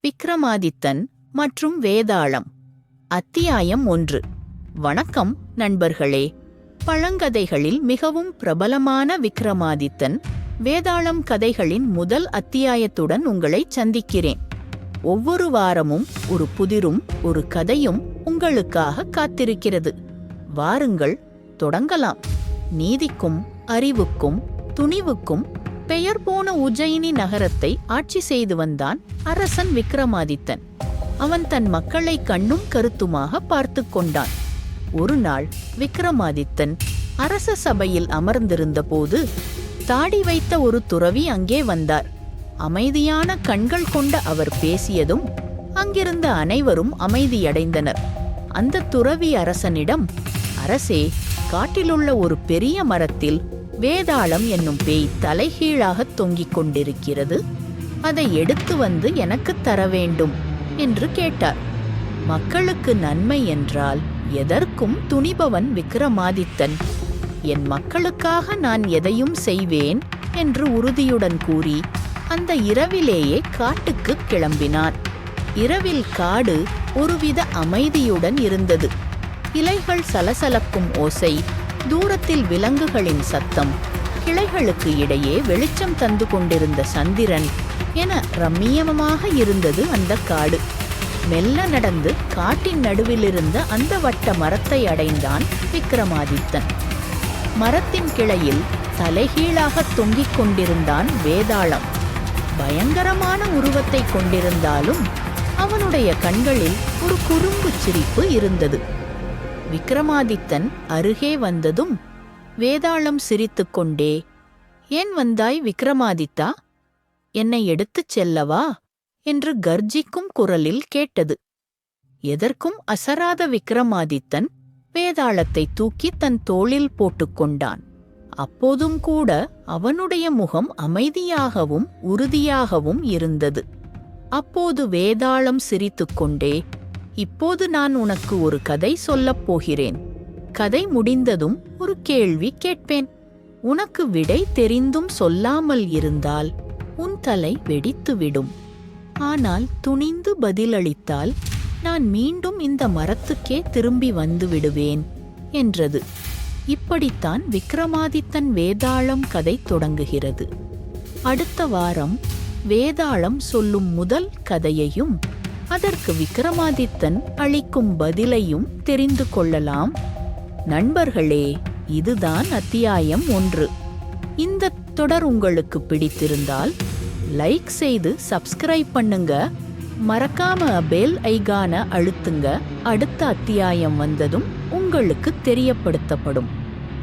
விக்ரமாதித்தன் மற்றும் வேதாளம். அத்தியாயம் ஒன்று. வணக்கம் நண்பர்களே. பழங்கதைகளில் மிகவும் பிரபலமான விக்ரமாதித்தன் வேதாளம் கதைகளின் முதல் அத்தியாயத்துடன் உங்களை சந்திக்கிறேன். ஒவ்வொரு வாரமும் ஒரு புதிரும் ஒரு கதையும் உங்களுக்காக காத்திருக்கிறது. வாருங்கள் தொடங்கலாம். நீதிக்கும் அறிவுக்கும் துணிவுக்கும் பெயர் போன உஜ்ஜயினி நகரத்தை ஆட்சி செய்து வந்தான் அரசன் விக்ரமாதித்தன். அவன் தன் மக்களை கண்ணும் கருத்துமாக பார்த்து கொண்டான். ஒரு நாள் விக்ரமாதித்தன் அரச சபையில் அமர்ந்திருந்த போது தாடி வைத்த ஒரு துறவி அங்கே வந்தார். அமைதியான கண்கள் கொண்ட அவர் பேசியதும் அங்கிருந்த அனைவரும் அமைதியடைந்தனர். அந்த துறவி அரசனிடம் அரசே காட்டிலுள்ள ஒரு பெரிய மரத்தில் வேதாளம் என்னும் பேய் தலைகீழாக தொங்கிக் கொண்டிருக்கிறது. அதை எடுத்து வந்து எனக்கு தர வேண்டும் என்று கேட்டார். மக்களுக்கு நன்மை என்றால் எதற்கும் துணிபவன் விக்ரமாதித்தன் என் மக்களுக்காக நான் எதையும் செய்வேன் என்று உறுதியுடன் கூறி அந்த இரவிலேயே காட்டுக்கு கிளம்பினான். இரவில் காடு ஒருவித அமைதியுடன் இருந்தது. இலைகள் சலசலக்கும் ஓசை தூரத்தில் விலங்குகளின் சத்தம் கிளைகளுக்கு இடையே வெளிச்சம் தந்து கொண்டிருந்த சந்திரன் என ரம்மியமாக இருந்தது அந்த காடு. மெல்ல நடந்து காட்டின் நடுவிலிருந்த அந்த வட்ட மரத்தை அடைந்தான் விக்ரமாதித்தன் மரத்தின் கிளையில் தலைகீழாக தொங்கிக் கொண்டிருந்தான் வேதாளம். பயங்கரமான உருவத்தை கொண்டிருந்தாலும் அவனுடைய கண்களில் ஒரு குறும்புச் சிரிப்பு இருந்தது. விக்ரமாதித்தன் அருகே வந்ததும் வேதாளம் சிரித்துக்கொண்டே ஏன் வந்தாய் விக்ரமாதித்தா? என்னை எடுத்துச் செல்லவா? என்று கர்ஜிக்கும் குரலில் கேட்டது. எதற்கும் அசராத விக்ரமாதித்தன் வேதாளத்தை தூக்கி தன் தோளில் போட்டுக்கொண்டான் அப்போதும் கூட அவனுடைய முகம் அமைதியாகவும் உறுதியாகவும் இருந்தது. அப்போது வேதாளம் சிரித்துக்கொண்டே இப்போது நான் உனக்கு ஒரு கதை சொல்லப் போகிறேன். கதை முடிந்ததும் ஒரு கேள்வி கேட்பேன். உனக்கு விடை தெரிந்தும் சொல்லாமல் இருந்தால் உன் தலை வெடித்துவிடும். ஆனால் துணிந்து பதிலளித்தால் நான் மீண்டும் இந்த மரத்துக்கே திரும்பி வந்து விடுவேன் என்றது. இப்படித்தான் விக்ரமாதித்தன் வேதாளம் கதை தொடங்குகிறது. அடுத்த வாரம் வேதாளம் சொல்லும் முதல் கதையையும் அதற்கு விக்ரமாதித்தன் அளிக்கும் பதிலையும் தெரிந்து கொள்ளலாம். நண்பர்களே இதுதான் அத்தியாயம் ஒன்று. இந்த தொடர் உங்களுக்கு பிடித்திருந்தால் லைக் செய்து சப்ஸ்கிரைப் பண்ணுங்க. மறக்காம பெல் ஐகான அழுத்துங்க. அடுத்த அத்தியாயம் வந்ததும் உங்களுக்கு தெரியப்படுத்தப்படும்.